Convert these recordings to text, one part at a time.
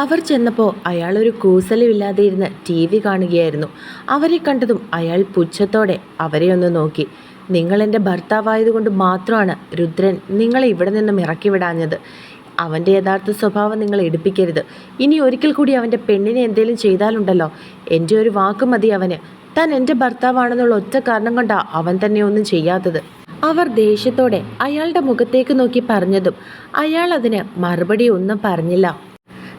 അവർ ചെന്നപ്പോൾ അയാൾ ഒരു കൂസലുമില്ലാതെ ഇരുന്ന് ടി വി കാണുകയായിരുന്നു. അവരെ കണ്ടതും അയാൾ പുച്ഛത്തോടെ അവരെ ഒന്ന് നോക്കി. നിങ്ങൾ എന്റെ ഭർത്താവായതുകൊണ്ട് മാത്രമാണ് രുദ്രൻ നിങ്ങളെ ഇവിടെ നിന്നും ഇറക്കി വിടാഞ്ഞത്. അവന്റെ യഥാർത്ഥ സ്വഭാവം നിങ്ങൾ എടുപ്പിക്കരുത്. ഇനി ഒരിക്കൽ കൂടി അവന്റെ പെണ്ണിനെ എന്തെങ്കിലും ചെയ്താലുണ്ടല്ലോ. എന്റെ ഒരു വാക്ക് മതി അവന്. താൻ എന്റെ ഭർത്താവാണെന്നുള്ള ഒറ്റ കാരണം കൊണ്ടാണ് അവൻ തന്നെ ഒന്നും ചെയ്യാത്തത്. അവർ ദേഷ്യത്തോടെ അയാളുടെ മുഖത്തേക്ക് നോക്കി പറഞ്ഞതും അയാൾ അതിന് മറുപടി ഒന്നും പറഞ്ഞില്ല.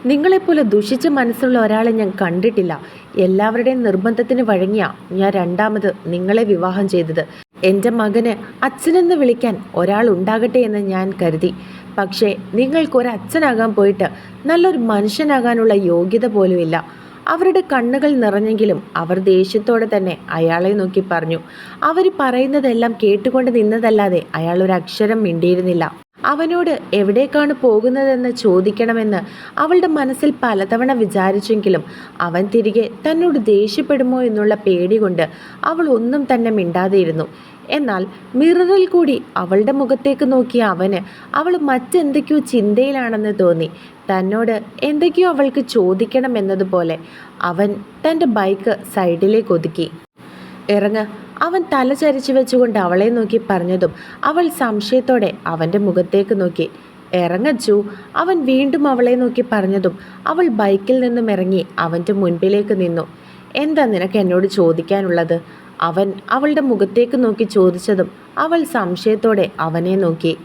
നിങ്ങളെപ്പോലെ ദുഷിച്ച മനസ്സുള്ള ഒരാളെ ഞാൻ കണ്ടിട്ടില്ല. എല്ലാവരുടെയും നിർബന്ധത്തിന് വഴങ്ങിയ ഞാൻ രണ്ടാമത് നിങ്ങളെ വിവാഹം ചെയ്തത്. എന്റെ മകന് അച്ഛനെന്ന് വിളിക്കാൻ ഒരാൾ ഉണ്ടാകട്ടെ എന്ന് ഞാൻ കരുതി. പക്ഷേ നിങ്ങൾക്കൊരച്ഛനാകാൻ പോയിട്ട് നല്ലൊരു മനുഷ്യനാകാനുള്ള യോഗ്യത പോലുമില്ല അവരുടെ കണ്ണുകൾ നിറഞ്ഞെങ്കിലും അവർ ദേഷ്യത്തോടെ തന്നെ അയാളെ നോക്കി പറഞ്ഞു. അവർ പറയുന്നതെല്ലാം കേട്ടുകൊണ്ട് നിന്നതല്ലാതെ അയാൾ ഒരു അക്ഷരം മിണ്ടിയിരുന്നില്ല. അവനോട് എവിടേക്കാണ് പോകുന്നതെന്ന് ചോദിക്കണമെന്ന് അവളുടെ മനസ്സിൽ പലതവണ വിചാരിച്ചെങ്കിലും അവൻ തിരികെ തന്നോട് ദേഷ്യപ്പെടുമോ എന്നുള്ള പേടി കൊണ്ട് അവൾ ഒന്നും തന്നെ മിണ്ടാതെയിരുന്നു. എന്നാൽ മിററിൽ കൂടി അവളുടെ മുഖത്തേക്ക് നോക്കിയ അവന് അവൾ മറ്റെന്തൊക്കെയോ ചിന്തയിലാണെന്ന് തോന്നി. തന്നോട് എന്തൊക്കെയോ അവൾക്ക് ചോദിക്കണം എന്നതുപോലെ അവൻ തന്റെ ബൈക്ക് സൈഡിലേക്ക് ഒതുക്കി. ഇറങ്ങ് അവൻ തലചരിച്ചു വെച്ചുകൊണ്ട് അവളെ നോക്കി പറഞ്ഞതും അവൾ സംശയത്തോടെ അവന്റെ മുഖത്തേക്ക് നോക്കി. ഇറങ്ങച്ചു അവൻ വീണ്ടും അവളെ നോക്കി പറഞ്ഞതും അവൾ ബൈക്കിൽ നിന്നും ഇറങ്ങി അവന്റെ മുൻപിലേക്ക് നിന്നു. എന്താ നിനക്ക് എന്നോട് ചോദിക്കാനുള്ളത്? അവൻ അവളുടെ മുഖത്തേക്ക് നോക്കി ചോദിച്ചതും അവൾ സംശയത്തോടെ അവനെ നോക്കി.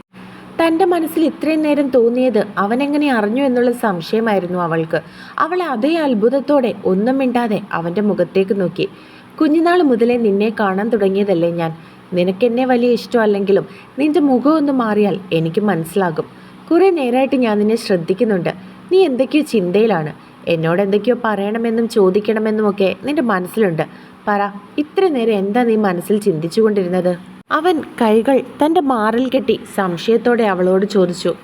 തന്റെ മനസ്സിൽ ഇത്രയും നേരം തോന്നിയത് അവനെങ്ങനെ അറിഞ്ഞു എന്നുള്ള സംശയമായിരുന്നു അവൾക്ക്. അവളെ അതേ അത്ഭുതത്തോടെ ഒന്നും മിണ്ടാതെ അവന്റെ മുഖത്തേക്ക് നോക്കി. കുഞ്ഞുനാൾ മുതലേ നിന്നെ കാണാൻ തുടങ്ങിയതല്ലേ ഞാൻ? നിനക്കെന്നെ വലിയ ഇഷ്ടമല്ലെങ്കിലും നിന്റെ മുഖം ഒന്ന് മാറിയാൽ എനിക്ക് മനസ്സിലാകും. കുറേ നേരമായിട്ട് ഞാൻ നിന്നെ ശ്രദ്ധിക്കുന്നുണ്ട്. നീ എന്തൊക്കെയോ ചിന്തയിലാണ്. എന്നോട് എന്തൊക്കെയോ പറയണമെന്നും ചോദിക്കണമെന്നും ഒക്കെ നിന്റെ മനസ്സിലുണ്ട്. പറ ഇത്ര നേരം എന്താ നീ മനസ്സിൽ ചിന്തിച്ചുകൊണ്ടിരുന്നത്? അവൻ കൈകൾ തന്റെ മാറിൽ കെട്ടി സംശയത്തോടെ അവളോട് ചോദിച്ചു.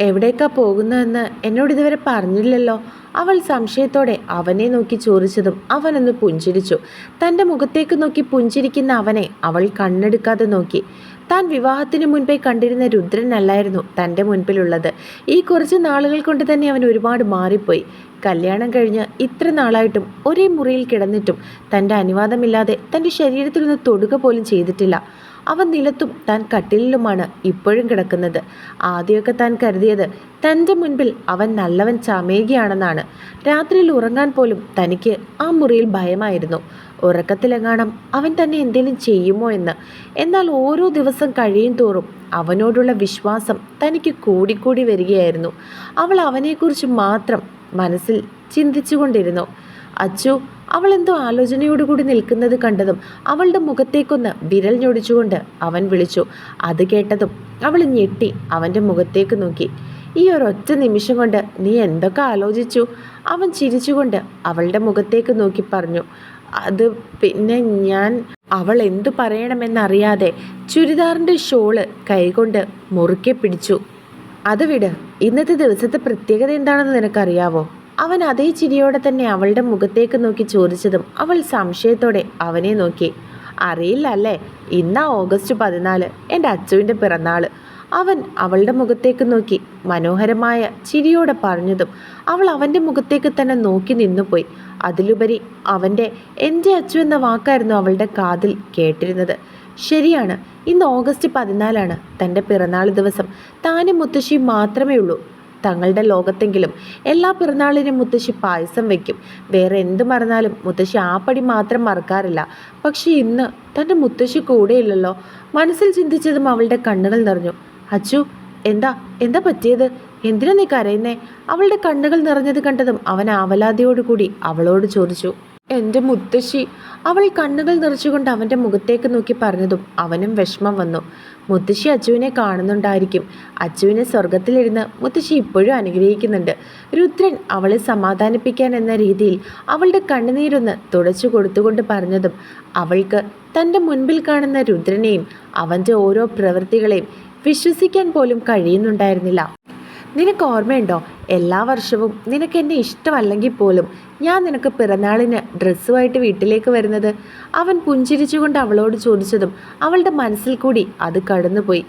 എവിടേക്കാ പോകുന്നതെന്ന് എന്നോട് ഇതുവരെ പറഞ്ഞില്ലല്ലോ. അവൾ സംശയത്തോടെ അവനെ നോക്കി ചോദിച്ചതും അവനൊന്ന് പുഞ്ചിരിച്ചു. തന്റെ മുഖത്തേക്ക് നോക്കി പുഞ്ചിരിക്കുന്ന അവനെ അവൾ കണ്ണെടുക്കാതെ നോക്കി. താൻ വിവാഹത്തിന് മുൻപേ കണ്ടിരുന്ന രുദ്രനല്ലായിരുന്നു തന്റെ മുൻപിലുള്ളത്. ഈ കുറച്ച് നാളുകൾ കൊണ്ട് തന്നെ അവൻ ഒരുപാട് മാറിപ്പോയി. കല്യാണം കഴിഞ്ഞ് ഇത്ര നാളായിട്ടും ഒരേ മുറിയിൽ കിടന്നിട്ടും തന്റെ അനുവാദമില്ലാതെ തന്റെ ശരീരത്തിൽ ഒന്ന് തൊടുക പോലും ചെയ്തിട്ടില്ല. അവൻ നിലത്തും താൻ കട്ടിലിലുമാണ് ഇപ്പോഴും കിടക്കുന്നത്. ആദ്യമൊക്കെ താൻ കരുതിയത് തന്റെ മുൻപിൽ അവൻ നല്ലവൻ ചമയുകയാണെന്നാണ് രാത്രിയിൽ ഉറങ്ങാൻ പോലും തനിക്ക് ആ മുറിയിൽ ഭയമായിരുന്നു. ഉറക്കത്തിലെങ്ങാണം അവൻ തന്നെ എന്തെങ്കിലും ചെയ്യുമോ എന്ന്. എന്നാൽ ഓരോ ദിവസം കഴിയും തോറും അവനോടുള്ള വിശ്വാസം തനിക്ക് കൂടിക്കൂടി വരികയായിരുന്നു. അവൾ അവനെക്കുറിച്ച് മാത്രം മനസ്സിൽ ചിന്തിച്ചുകൊണ്ടിരുന്നു. അച്ചു അവൾ എന്തോ ആലോചനയോടുകൂടി നിൽക്കുന്നത് കണ്ടതും അവളുടെ മുഖത്തേക്കൊന്ന് വിരൽ ഞൊടിച്ചുകൊണ്ട് അവൻ വിളിച്ചു. അത് കേട്ടതും അവൾ ഞെട്ടി അവന്റെ മുഖത്തേക്ക് നോക്കി. ഈ ഒരൊറ്റ നിമിഷം കൊണ്ട് നീ എന്തൊക്കെ ആലോചിച്ചു? അവൻ ചിരിച്ചുകൊണ്ട് അവളുടെ മുഖത്തേക്ക് നോക്കി പറഞ്ഞു. അത് പിന്നെ ഞാൻ അവൾ എന്തു പറയണമെന്നറിയാതെ ചുരിദാറിന്റെ ഷോൾ കൈകൊണ്ട് മുറുക്കെ പിടിച്ചു. അത് വിട് ഇന്നത്തെ ദിവസത്തെ പ്രത്യേകത എന്താണെന്ന് നിനക്കറിയാവോ? അവൻ അതേ ചിരിയോടെ തന്നെ അവളുടെ മുഖത്തേക്ക് നോക്കി ചോദിച്ചതും അവൾ സംശയത്തോടെ അവനെ നോക്കി. അറിയില്ല അല്ലേ ഇന്നാ ഓഗസ്റ്റ് പതിനാല് എന്റെ അച്ചുവിന്റെ പിറന്നാൾ അവൻ അവളുടെ മുഖത്തേക്ക് നോക്കി മനോഹരമായ ചിരിയോടെ പറഞ്ഞതും അവൾ അവന്റെ മുഖത്തേക്ക് തന്നെ നോക്കി നിന്നുപോയി. അതിലുപരി അവന്റെ എന്റെ അച്ചു എന്ന വാക്കായിരുന്നു അവളുടെ കാതിൽ കേട്ടിരുന്നത്. ശരിയാണ് ഇന്ന് ഓഗസ്റ്റ് പതിനാലാണ് തന്റെ പിറന്നാൾ ദിവസം. താനും മുത്തശ്ശിയും മാത്രമേ ഉള്ളൂ തങ്ങളുടെ ലോകത്തെങ്കിലും എല്ലാ പിറന്നാളിനും മുത്തശ്ശി പായസം വയ്ക്കും വേറെ എന്ത് മറന്നാലും മുത്തശ്ശി ആ പടി മാത്രം മറക്കാറില്ല. പക്ഷെ ഇന്ന് തന്റെ മുത്തശ്ശി കൂടെയില്ലല്ലോ. മനസ്സിൽ ചിന്തിച്ചതും അവളുടെ കണ്ണുകൾ നിറഞ്ഞു. അച്ചു എന്താ എന്താ പറ്റിയത്? എന്തിനാ നീ കരയുന്നേ? അവളുടെ കണ്ണുകൾ നിറഞ്ഞത് കണ്ടതും അവൻ ആവലാതിയോടുകൂടി അവളോട് ചോദിച്ചു. എന്റെ മുത്തശ്ശി. അവൾ കണ്ണുകൾ നിറച്ചുകൊണ്ട് അവന്റെ മുഖത്തേക്ക് നോക്കി പറഞ്ഞതും അവനും വിഷമം വന്നു. മുത്തശ്ശി അച്ചുവിനെ കാണുന്നുണ്ടായിരിക്കും. അച്ചുവിനെ സ്വർഗത്തിലിരുന്ന് മുത്തശ്ശി ഇപ്പോഴും അനുഗ്രഹിക്കുന്നുണ്ട്. രുദ്രൻ അവളെ സമാധാനിപ്പിക്കാൻ എന്ന രീതിയിൽ അവളുടെ കണ്ണുനീരൊന്ന് തുടച്ചു കൊടുത്തുകൊണ്ട് പറഞ്ഞതും അവൾക്ക് തന്റെ മുൻപിൽ കാണുന്ന രുദ്രനെയും അവന്റെ ഓരോ പ്രവൃത്തികളെയും വിശ്വസിക്കാൻ പോലും കഴിയുന്നുണ്ടായിരുന്നില്ല. നിനക്ക് ഓർമ്മയുണ്ടോ? എല്ലാ വർഷവും നിനക്ക് എന്നെ ഇഷ്ടമല്ലെങ്കിൽ പോലും ഞാൻ നിനക്ക് പിറന്നാളിന് ഡ്രസ്സുമായിട്ട് വീട്ടിലേക്ക് വരുന്നത്? അവൻ പുഞ്ചിരിച്ചുകൊണ്ട് അവളോട് ചോദിച്ചതും അവളുടെ മനസ്സിൽ കൂടി അത് കടന്നുപോയി.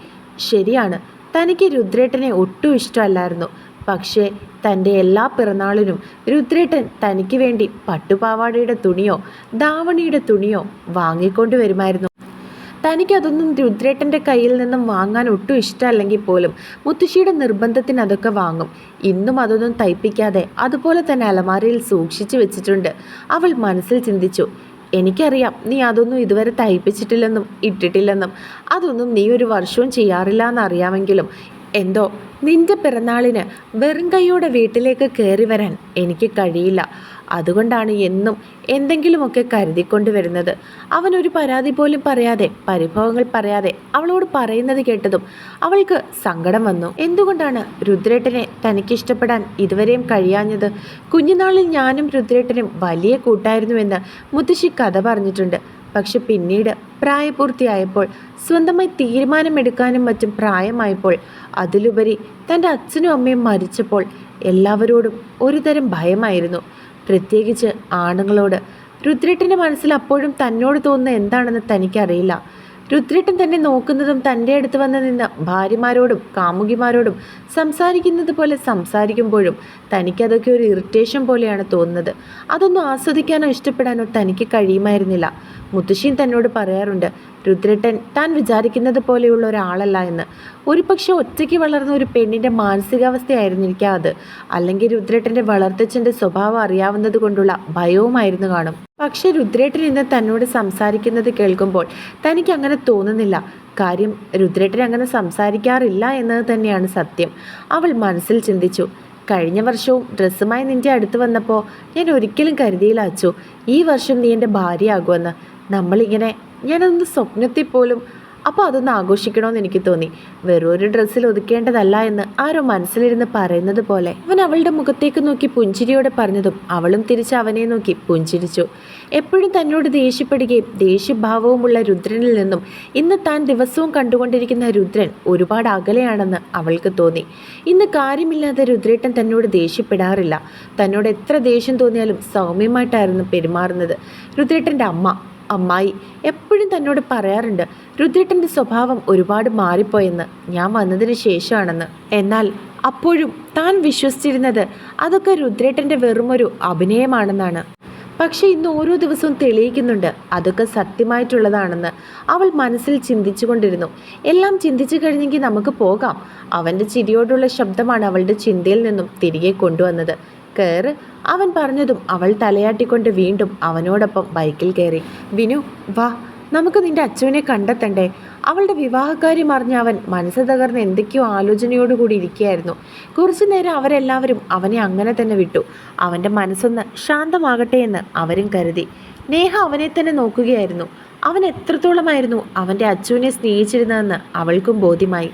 ശരിയാണ് തനിക്ക് രുദ്രേട്ടനെ ഒട്ടും ഇഷ്ടമല്ലായിരുന്നു. പക്ഷേ തന്റെ എല്ലാ പിറന്നാളിനും രുദ്രേട്ടൻ തനിക്ക് വേണ്ടി പട്ടുപാവാടയുടെ തുണിയോ ദാവണിയുടെ തുണിയോ വാങ്ങിക്കൊണ്ടു വരുമായിരുന്നു. തനിക്കതൊന്നും രുദ്രേട്ടന്റെ കയ്യിൽ നിന്നും വാങ്ങാൻ ഒട്ടും ഇഷ്ടമല്ലെങ്കിൽ പോലും മുത്തശ്ശിയുടെ നിർബന്ധത്തിന് അതൊക്കെ വാങ്ങും. ഇന്നും അതൊന്നും തയ്പ്പിക്കാതെ അതുപോലെ തന്നെ അലമാരയിൽ സൂക്ഷിച്ചു വെച്ചിട്ടുണ്ട്. അവൾ മനസ്സിൽ ചിന്തിച്ചു എനിക്കറിയാം നീ അതൊന്നും ഇതുവരെ തയ്പ്പിച്ചിട്ടില്ലെന്നും ഇട്ടിട്ടില്ലെന്നും. അതൊന്നും നീ ഒരു വർഷവും ചെയ്യാറില്ല എന്നറിയാമെങ്കിലും എന്തോ നിന്റെ പിറന്നാളിന് വെറും കൈയോടെ വീട്ടിലേക്ക് കയറി വരാൻ എനിക്ക് കഴിയില്ല. അതുകൊണ്ടാണ് എന്നും എന്തെങ്കിലുമൊക്കെ കരുതിക്കൊണ്ട് വരുന്നത്. അവനൊരു പരാതി പോലും പറയാതെ പരിഭവങ്ങൾ പറയാതെ അവളോട് പറയുന്നത് കേട്ടതും അവൾക്ക് സങ്കടം വന്നു. എന്തുകൊണ്ടാണ് രുദ്രേട്ടനെ തനിക്കിഷ്ടപ്പെടാൻ ഇതുവരെയും കഴിയാഞ്ഞത്? കുഞ്ഞുനാളിൽ ഞാനും രുദ്രേട്ടനും വലിയ കൂട്ടായിരുന്നുവെന്ന് മുത്തശ്ശി കഥ പറഞ്ഞിട്ടുണ്ട്. പക്ഷെ പിന്നീട് പ്രായപൂർത്തിയായപ്പോൾ സ്വന്തമായി തീരുമാനമെടുക്കാനും മറ്റും പ്രായമായപ്പോൾ അതിലുപരി തന്റെ അച്ഛനും അമ്മയും മരിച്ചപ്പോൾ എല്ലാവരോടും ഒരുതരം ഭയമായിരുന്നു. പ്രത്യേകിച്ച് ആണുങ്ങളോട്. രുദ്രേട്ടന്റെ മനസ്സിൽ അപ്പോഴും തന്നോട് തോന്നുന്ന എന്താണെന്ന് തനിക്കറിയില്ല. രുദ്രേട്ടൻ തന്നെ നോക്കുന്നതും തന്റെ അടുത്ത് വന്ന് നിന്ന് ഭാര്യമാരോടും കാമുകിമാരോടും സംസാരിക്കുന്നത് പോലെ സംസാരിക്കുമ്പോഴും തനിക്കതൊക്കെ ഒരു ഇറിറ്റേഷൻ പോലെയാണ് തോന്നുന്നത്. അതൊന്നും ആസ്വദിക്കാനോ ഇഷ്ടപ്പെടാനോ തനിക്ക് കഴിയുമായിരുന്നില്ല. മുത്തശ്ശിയും തന്നോട് പറയാറുണ്ട് രുദ്രേട്ടൻ താൻ വിചാരിക്കുന്നത് പോലെയുള്ള ഒരാളല്ല എന്ന്. ഒരു പക്ഷെ ഒറ്റയ്ക്ക് വളർന്ന ഒരു പെണ്ണിന്റെ മാനസികാവസ്ഥയായിരുന്നിരിക്കാം അത്. അല്ലെങ്കിൽ രുദ്രേട്ടന്റെ വളർത്തച്ഛന്റെ സ്വഭാവം അറിയാവുന്നത് കൊണ്ടുള്ള ഭയവുമായിരുന്നു കാണും. പക്ഷെ രുദ്രേട്ടൻ ഇന്ന് തന്നോട് സംസാരിക്കുന്നത് കേൾക്കുമ്പോൾ തനിക്ക് അങ്ങനെ തോന്നുന്നില്ല. കാര്യം രുദ്രേട്ടൻ അങ്ങനെ സംസാരിക്കാറില്ല എന്നത് തന്നെയാണ് സത്യം. അവൾ മനസ്സിൽ ചിന്തിച്ചു കഴിഞ്ഞ വർഷവും ഡ്രസ്സുമായി നിന്റെ അടുത്ത് വന്നപ്പോൾ ഞാൻ ഒരിക്കലും കരുതിയില്ല അച്ചു. ഈ വർഷം നീ എന്റെ ഭാര്യയാകുമെന്ന് നമ്മളിങ്ങനെ ഞാനതൊന്ന് സ്വപ്നത്തിൽ പോലും അപ്പോൾ അതൊന്ന് ആഘോഷിക്കണമെന്ന് എനിക്ക് തോന്നി. വെറൊരു ഡ്രസ്സിൽ ഒതുക്കേണ്ടതല്ല എന്ന് ആരോ മനസ്സിലിരുന്ന് പറയുന്നത് പോലെ അവൻ അവളുടെ മുഖത്തേക്ക് നോക്കി പുഞ്ചിരിയോടെ പറഞ്ഞതും അവളും തിരിച്ച് അവനെ നോക്കി പുഞ്ചിരിച്ചു. എപ്പോഴും തന്നോട് ദേഷ്യപ്പെടുകയും ദേഷ്യഭാവവുമുള്ള രുദ്രനിൽ നിന്നും ഇന്ന് താൻ ദിവസവും കണ്ടുകൊണ്ടിരിക്കുന്ന രുദ്രൻ ഒരുപാട് അകലെയാണെന്ന് അവൾക്ക് തോന്നി. ഇന്ന് കാര്യമില്ലാതെ രുദ്രേട്ടൻ തന്നോട് ദേഷ്യപ്പെടാറില്ല. തന്നോട് എത്ര ദേഷ്യം തോന്നിയാലും സൗമ്യമായിട്ടായിരുന്നു പെരുമാറുന്നത്. രുദ്രേട്ടന്റെ അമ്മ അമ്മായി എപ്പോഴും തന്നോട് പറയാറുണ്ട് രുദ്രേട്ടന്റെ സ്വഭാവം ഒരുപാട് മാറിപ്പോയെന്ന്. ഞാൻ വന്നതിന് ശേഷമാണെന്ന്. എന്നാൽ അപ്പോഴും താൻ വിശ്വസിച്ചിരുന്നത് അതൊക്കെ രുദ്രേട്ടന്റെ വെറുമൊരു അഭിനയമാണെന്നാണ്. പക്ഷേ ഇന്ന് ഓരോ ദിവസവും തെളിയിക്കുന്നുണ്ട് അതൊക്കെ സത്യമായിട്ടുള്ളതാണെന്ന്. അവൾ മനസ്സിൽ ചിന്തിച്ചു കൊണ്ടിരുന്നു എല്ലാം ചിന്തിച്ചു കഴിഞ്ഞെങ്കിൽ നമുക്ക് പോകാം. അവന്റെ ചിരിയോടുള്ള ശബ്ദമാണ് അവളുടെ ചിന്തയിൽ നിന്നും തിരികെ കൊണ്ടുവന്നത്. കയറ് അവൻ പറഞ്ഞതും അവൾ തലയാട്ടിക്കൊണ്ട് വീണ്ടും അവനോടൊപ്പം ബൈക്കിൽ കയറി. വിനു വാ. നമുക്ക് നിന്റെ അച്ഛനെ കണ്ടെത്തണ്ടേ? അവളുടെ വിവാഹക്കാര്യം അറിഞ്ഞ അവൻ മനസ്സ് തകർന്ന് എന്തൊക്കെയോ ആലോചനയോടുകൂടി ഇരിക്കുകയായിരുന്നു. കുറച്ചു നേരം അവരെല്ലാവരും അവനെ അങ്ങനെ തന്നെ വിട്ടു. അവന്റെ മനസ്സൊന്ന് ശാന്തമാകട്ടെ എന്ന് അവരും കരുതി. നേഹ അവനെ തന്നെ നോക്കുകയായിരുന്നു. അവൻ എത്രത്തോളമായിരുന്നു അവന്റെ അച്ചുവിനെ സ്നേഹിച്ചിരുന്നതെന്ന് അവൾക്കും ബോധ്യമായി.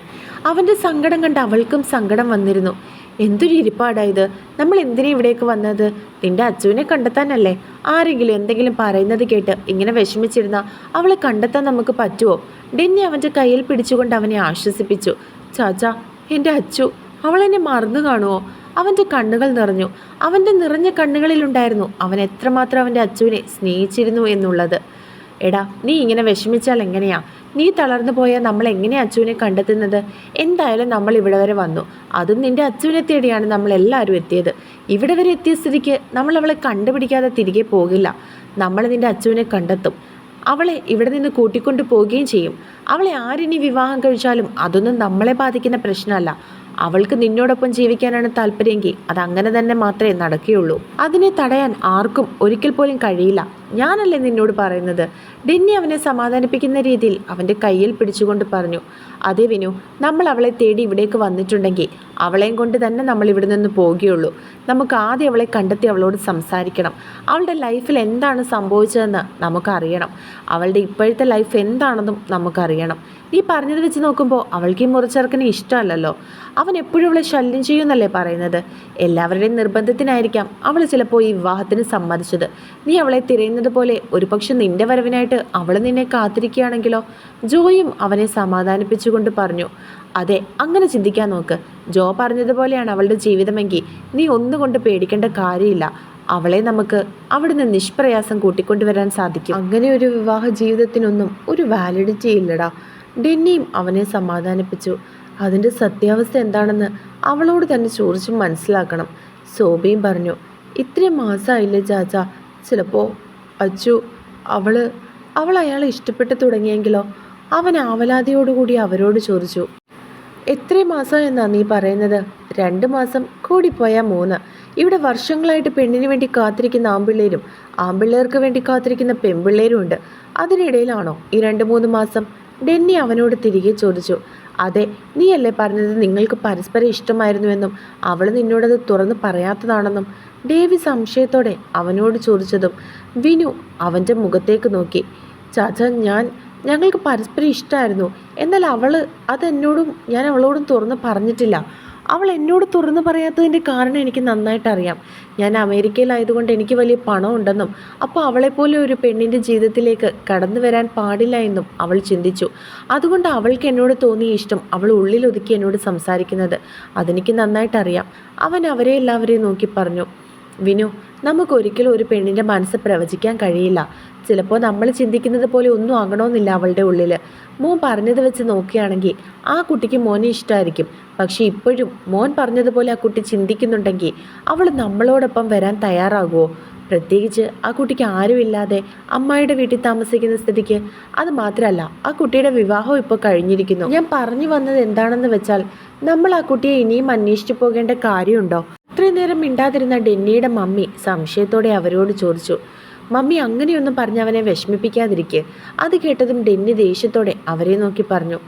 അവന്റെ സങ്കടം കണ്ട് അവൾക്കും സങ്കടം വന്നിരുന്നു. എന്തൊരു ഇരിപ്പാടാ ഇത്? നമ്മൾ എന്തിനാ ഇവിടേക്ക് വന്നത്? നിന്റെ അച്ചുവിനെ കണ്ടെത്താനല്ലേ? ആരെങ്കിലും എന്തെങ്കിലും പറയുന്നത് കേട്ട് ഇങ്ങനെ വിഷമിച്ചിരുന്ന അവളെ കണ്ടെത്താൻ നമുക്ക് പറ്റുമോ ഡെന്നി അവന്റെ കയ്യിൽ പിടിച്ചുകൊണ്ട് അവനെ ആശ്വസിപ്പിച്ചു. ചാച്ചാ എന്റെ അച്ചു അവളെന്നെ മറന്നു കാണുമോ അവന്റെ കണ്ണുകൾ നിറഞ്ഞു. അവന്റെ നിറഞ്ഞ കണ്ണുകളിലുണ്ടായിരുന്നു അവൻ എത്രമാത്രം അവന്റെ അച്ചുവിനെ സ്നേഹിച്ചിരുന്നു എന്നുള്ളത്. എടാ നീ ഇങ്ങനെ വിഷമിച്ചാൽ എങ്ങനെയാ? നീ തളർന്നു പോയാൽ നമ്മൾ എങ്ങനെ അച്ചുവിനെ കണ്ടെത്തുന്നത്? എന്തായാലും നമ്മൾ ഇവിടെ വരെ വന്നു. അതും നിന്റെ അച്ചുവിനെ തേടിയാണ് നമ്മൾ എല്ലാവരും എത്തിയത്. ഇവിടെ വരെ എത്തിയ സ്ഥിതിക്ക് നമ്മൾ അവളെ കണ്ടുപിടിക്കാതെ തിരികെ പോകില്ല. നമ്മൾ നിന്റെ അച്ചുവിനെ കണ്ടെത്തും. അവളെ ഇവിടെ നിന്ന് കൂട്ടിക്കൊണ്ടു പോവുകയും ചെയ്യും. അവളെ ആരിനി വിവാഹം കഴിച്ചാലും അതൊന്നും നമ്മളെ ബാധിക്കുന്ന പ്രശ്നമല്ല. അവൾക്ക് നിന്നോടൊപ്പം ജീവിക്കാനാണ് താല്പര്യമെങ്കിൽ അത് അങ്ങനെ തന്നെ മാത്രമേ നടക്കുകയുള്ളൂ. അതിനെ തടയാൻ ആർക്കും ഒരിക്കൽ പോലും കഴിയില്ല. ഞാനല്ലേ നിന്നോട് പറയുന്നത്? ഡെന്നി അവനെ സമാധാനിപ്പിക്കുന്ന രീതിയിൽ അവന്റെ കയ്യിൽ പിടിച്ചുകൊണ്ട് പറഞ്ഞു. അതേ വിനു നമ്മൾ അവളെ തേടി ഇവിടേക്ക് വന്നിട്ടുണ്ടെങ്കിൽ അവളെയും കൊണ്ട് തന്നെ നമ്മൾ ഇവിടെ നിന്ന് പോവുകയുള്ളൂ നമുക്ക് ആദ്യം അവളെ കണ്ടെത്തി അവളോട് സംസാരിക്കണം. അവളുടെ ലൈഫിൽ എന്താണ് സംഭവിച്ചതെന്ന് നമുക്കറിയണം. അവളുടെ ഇപ്പോഴത്തെ ലൈഫ് എന്താണെന്നും നമുക്കറിയണം. നീ പറഞ്ഞത് വെച്ച് നോക്കുമ്പോൾ അവൾക്ക് ഈ മുറിച്ചെറുക്കനെ ഇഷ്ടമല്ലല്ലോ. അവൻ എപ്പോഴും അവളെ ശല്യം ചെയ്യുമെന്നല്ലേ പറയുന്നത്. എല്ലാവരുടെയും നിർബന്ധത്തിനായിരിക്കാം അവൾ ചിലപ്പോൾ ഈ വിവാഹത്തിന് സമ്മതിച്ചത്. നീ അവളെ തിരയുന്നത് പോലെ ഒരുപക്ഷെ നിന്റെ വരവിനായിട്ട് അവൾ നിന്നെ കാത്തിരിക്കുകയാണെങ്കിലോ? ജോയും അവനെ സമാധാനിപ്പിച്ചുകൊണ്ട് പറഞ്ഞു അതെ അങ്ങനെ ചിന്തിക്കാൻ നോക്ക്. ജോ പറഞ്ഞതുപോലെയാണ് അവളുടെ ജീവിതമെങ്കിൽ. നീ ഒന്നുകൊണ്ട് പേടിക്കേണ്ട കാര്യമില്ല. അവളെ നമുക്ക് അവിടുന്ന് നിഷ്പ്രയാസം കൂട്ടിക്കൊണ്ടുവരാൻ സാധിക്കും. അങ്ങനെ ഒരു വിവാഹ ജീവിതത്തിനൊന്നും ഒരു വാലിഡിറ്റി ഇല്ലടാ. ഡെന്നിയും അവനെ സമാധാനിപ്പിച്ചു. അതിന്റെ സത്യാവസ്ഥ എന്താണെന്ന് അവളോട് തന്നെ ചോദിച്ച് മനസ്സിലാക്കണം സോബിയും പറഞ്ഞു. ഇത്രയും മാസമായില്ലേ ചാച്ച. ചിലപ്പോൾ അച്ചു അവൾ അവൾ അയാളെ ഇഷ്ടപ്പെട്ട് തുടങ്ങിയെങ്കിലോ? അവൻ ആവലാതിയോടുകൂടി അവരോട് ചോദിച്ചു എത്ര മാസം എന്നാ നീ പറയുന്നത്? രണ്ട് മാസം കൂടിപ്പോയാൽ മൂന്ന്. ഇവിടെ വർഷങ്ങളായിട്ട് പെണ്ണിന് വേണ്ടി കാത്തിരിക്കുന്ന ആമ്പിള്ളേരും ആമ്പിള്ളേർക്ക് വേണ്ടി കാത്തിരിക്കുന്ന പെൺപിള്ളേരും ഉണ്ട്. അതിനിടയിലാണോ ഈ രണ്ട് മൂന്ന് മാസം? ഡെന്നി അവനോട് തിരികെ ചോദിച്ചു അതെ നീയല്ലേ പറഞ്ഞത് നിങ്ങൾക്ക് പരസ്പരം ഇഷ്ടമായിരുന്നുവെന്നും അവൾ നിന്നോടത് തുറന്ന് പറയാത്തതാണെന്നും? ഡേവി സംശയത്തോടെ അവനോട് ചോദിച്ചതും വിനു അവന്റെ മുഖത്തേക്ക് നോക്കി ചാച്ച ഞാൻ ഞങ്ങൾക്ക് പരസ്പരം ഇഷ്ടമായിരുന്നു എന്നാൽ അവൾ അതെന്നോടും ഞാൻ അവളോടും തുറന്ന് പറഞ്ഞിട്ടില്ല. അവൾ എന്നോട് തുറന്നു പറയാത്തതിന്റെ കാരണം എനിക്ക് നന്നായിട്ട് അറിയാം. ഞാൻ അമേരിക്കയിലായതുകൊണ്ട് എനിക്ക് വലിയ പണം ഉണ്ടെന്നും അപ്പോൾ അവളെപ്പോലെ ഒരു പെണ്ണിന്റെ ജീവിതത്തിലേക്ക് കടന്നു വരാൻ പാടില്ല എന്നും അവൾ ചിന്തിച്ചു. അതുകൊണ്ട് അവൾക്ക് എന്നോട് തോന്നിയ ഇഷ്ടം അവൾ ഉള്ളിലൊതുക്കി എന്നോട് സംസാരിക്കുന്നത്. അതെനിക്ക് നന്നായിട്ട് അറിയാം. അവൻ അവരെ എല്ലാവരെയും നോക്കി പറഞ്ഞു. വിനു നമുക്കൊരിക്കലും ഒരു പെണ്ണിന്റെ മനസ്സ് പ്രവചിക്കാൻ കഴിയില്ല. ചിലപ്പോൾ നമ്മൾ ചിന്തിക്കുന്നത് പോലെ ഒന്നും ആകണമെന്നില്ല അവളുടെ ഉള്ളിൽ മോൻ പറഞ്ഞത് വെച്ച് നോക്കുകയാണെങ്കിൽ ആ കുട്ടിക്ക് മോനെ ഇഷ്ടമായിരിക്കും പക്ഷേ ഇപ്പോഴും മോൻ പറഞ്ഞതുപോലെ ആ കുട്ടി ചിന്തിക്കുന്നുണ്ടെങ്കിൽ അവൾ നമ്മളോടൊപ്പം വരാൻ തയ്യാറാകുമോ പ്രത്യേകിച്ച് ആ കുട്ടിക്ക് ആരുമില്ലാതെ അമ്മായിയുടെ വീട്ടിൽ താമസിക്കുന്ന സ്ഥിതിക്ക്. അത് മാത്രമല്ല ആ കുട്ടിയുടെ വിവാഹം ഇപ്പോൾ കഴിഞ്ഞിരിക്കുന്നു. ഞാൻ പറഞ്ഞു വന്നത് എന്താണെന്ന് വെച്ചാൽ നമ്മൾ ആ കുട്ടിയെ ഇനിയും അന്വേഷിച്ചു പോകേണ്ട കാര്യമുണ്ടോ? ഇത്രയും നേരം മിണ്ടാതിരുന്ന ഡെന്നിയുടെ മമ്മി സംശയത്തോടെ അവരോട് ചോദിച്ചു മമ്മി അങ്ങനെയൊന്നും പറഞ്ഞ് അവനെ വിഷമിപ്പിക്കാതിരിക്കെ. അത് കേട്ടതും ഡെന്നി ദേഷ്യത്തോടെ അവരെ നോക്കി പറഞ്ഞു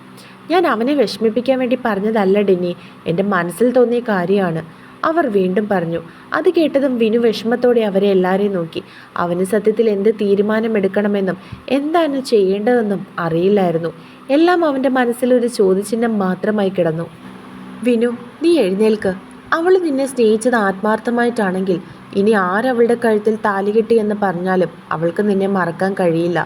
ഞാൻ അവനെ വിഷമിപ്പിക്കാൻ വേണ്ടി പറഞ്ഞതല്ല ഡെന്നി എന്റെ മനസ്സിൽ തോന്നിയ കാര്യമാണ്. അവർ വീണ്ടും പറഞ്ഞു അത് കേട്ടതും വിനു വിഷമത്തോടെ അവരെ എല്ലാവരെയും നോക്കി അവന് സത്യത്തിൽ എന്ത് തീരുമാനമെടുക്കണമെന്നും എന്താണ് ചെയ്യേണ്ടതെന്നും അറിയില്ലായിരുന്നു എല്ലാം അവന്റെ മനസ്സിൽ ഒരു ചോദ്യചിഹ്നം മാത്രമായി കിടന്നു. വിനു നീ എഴുന്നേൽക്ക്. അവൾ നിന്നെ സ്നേഹിച്ചത് ആത്മാർത്ഥമായിട്ടാണെങ്കിൽ ഇനി ആരവളുടെ കഴുത്തിൽ താലി കെട്ടി എന്ന് പറഞ്ഞാലും അവൾക്ക് നിന്നെ മറക്കാൻ കഴിയില്ല.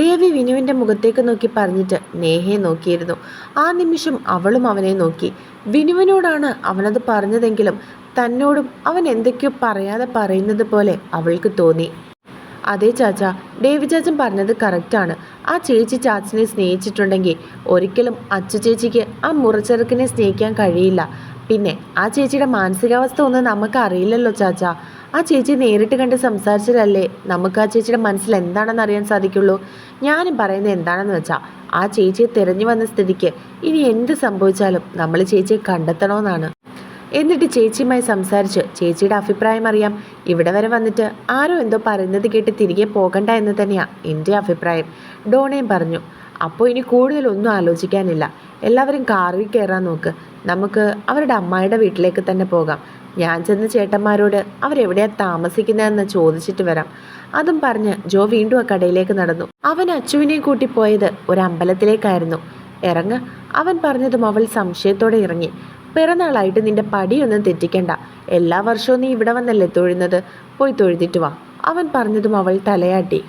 ദേവി വിനുവിന്റെ മുഖത്തേക്ക് നോക്കി പറഞ്ഞിട്ട് നേഹയെ നോക്കിയിരുന്നു. ആ നിമിഷം അവളും അവനെ നോക്കി. വിനുവിനോടാണ് അവനത് പറഞ്ഞതെങ്കിലും തന്നോടും അവൻ എന്തൊക്കെയോ പറയാതെ പറയുന്നത് പോലെ അവൾക്ക് തോന്നി. അതേ ചാച്ച ഡേവി ചാച്ചൻ പറഞ്ഞത് കറക്റ്റാണ് ആ ചേച്ചി ചാച്ചനെ സ്നേഹിച്ചിട്ടുണ്ടെങ്കിൽ ഒരിക്കലും അച്ചു ചേച്ചിക്ക് ആ മുറച്ചെറുക്കിനെ സ്നേഹിക്കാൻ കഴിയില്ല. പിന്നെ ആ ചേച്ചിയുടെ മാനസികാവസ്ഥ ഒന്നും നമുക്ക് അറിയില്ലല്ലോ ചാച്ച. ആ ചേച്ചി നേരിട്ട് കണ്ട് സംസാരിച്ചതല്ലേ? നമുക്ക് ആ ചേച്ചിയുടെ മനസ്സിൽ എന്താണെന്ന് അറിയാൻ സാധിക്കുള്ളൂ? ഞാനും പറയുന്നത് എന്താണെന്ന് വെച്ചാൽ ആ ചേച്ചിയെ തിരഞ്ഞു വന്ന സ്ഥിതിക്ക് ഇനി എന്ത് സംഭവിച്ചാലും നമ്മൾ ചേച്ചിയെ കണ്ടെത്തണമെന്നാണ് എന്നിട്ട് ചേച്ചിയുമായി സംസാരിച്ച് ചേച്ചിയുടെ അഭിപ്രായം അറിയാം. ഇവിടെ വരെ വന്നിട്ട് ആരോ എന്തോ പറയുന്നത് കേട്ട് തിരികെ പോകണ്ട എന്ന് തന്നെയാണ് എന്റെ അഭിപ്രായം. ഡോണയും പറഞ്ഞു അപ്പോൾ ഇനി കൂടുതലൊന്നും ആലോചിക്കാനില്ല. എല്ലാവരും കാറിൽ കയറാൻ നോക്ക്. നമുക്ക് അവരുടെ അമ്മായിയുടെ വീട്ടിലേക്ക് തന്നെ പോകാം. ഞാൻ ചെന്ന് ചേട്ടന്മാരോട് അവരെവിടെയാണ് താമസിക്കുന്നതെന്ന് ചോദിച്ചിട്ട് വരാം. അതും പറഞ്ഞ് ജോ വീണ്ടും ആ കടയിലേക്ക് നടന്നു. അവൻ അച്ചുവിനെ കൂട്ടി പോയത് ഒരു അമ്പലത്തിലേക്കായിരുന്നു. ഇറങ്ങ. അവൻ പറഞ്ഞതും അവൾ സംശയത്തോടെ ഇറങ്ങി. പിറന്നാളായിട്ട് നിന്റെ പടിയൊന്നും തെറ്റിക്കണ്ട. എല്ലാ വർഷവും നീ ഇവിടെ വന്നല്ലേ തൊഴുന്നത്? പോയി തൊഴുതിട്ട് വാ. അവൻ പറഞ്ഞതും അവൾ തലയാട്ടി.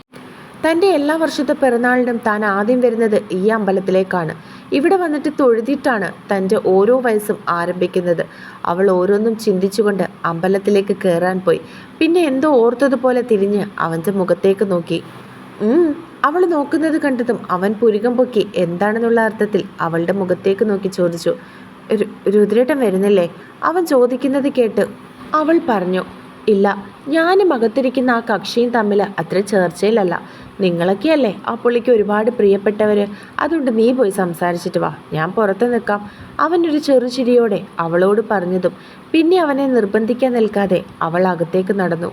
തന്റെ എല്ലാ വർഷത്തെ പിറന്നാളിനും താൻ ആദ്യം വരുന്നത് ഈ അമ്പലത്തിലേക്കാണ്. ഇവിടെ വന്നിട്ട് തൊഴുതിട്ടാണ് തന്റെ ഓരോ വയസ്സും ആരംഭിക്കുന്നത്. അവൾ ഓരോന്നും ചിന്തിച്ചുകൊണ്ട് അമ്പലത്തിലേക്ക് കയറാൻ പോയി. പിന്നെ എന്തോ ഓർത്തതുപോലെ തിരിഞ്ഞ് അവന്റെ മുഖത്തേക്ക് നോക്കി. അവൾ നോക്കുന്നത് കണ്ടതും അവൻ പുരികം പൊക്കി എന്താണെന്നുള്ള അർത്ഥത്തിൽ അവളുടെ മുഖത്തേക്ക് നോക്കി ചോദിച്ചു. "രു- രുദ്രേട്ടൻ വരുന്നില്ലേ? അവൻ ചോദിക്കുന്നത് കേട്ട് അവൾ പറഞ്ഞു ഇല്ല ഞാനും അകത്തിരിക്കുന്ന ആ കക്ഷിയും തമ്മിൽ അത്ര ചേർച്ചയിലല്ല. നിങ്ങളൊക്കെയല്ലേ ആ പുള്ളിക്ക് ഒരുപാട് പ്രിയപ്പെട്ടവർ അതുകൊണ്ട് നീ പോയി സംസാരിച്ചിട്ട് വാ. ഞാൻ പുറത്ത് നിൽക്കാം. അവനൊരു ചെറുചിരിയോടെ അവളോട് പറഞ്ഞതും പിന്നെ അവനെ നിർബന്ധിക്കാൻ നിൽക്കാതെ അവൾ അകത്തേക്ക് നടന്നു.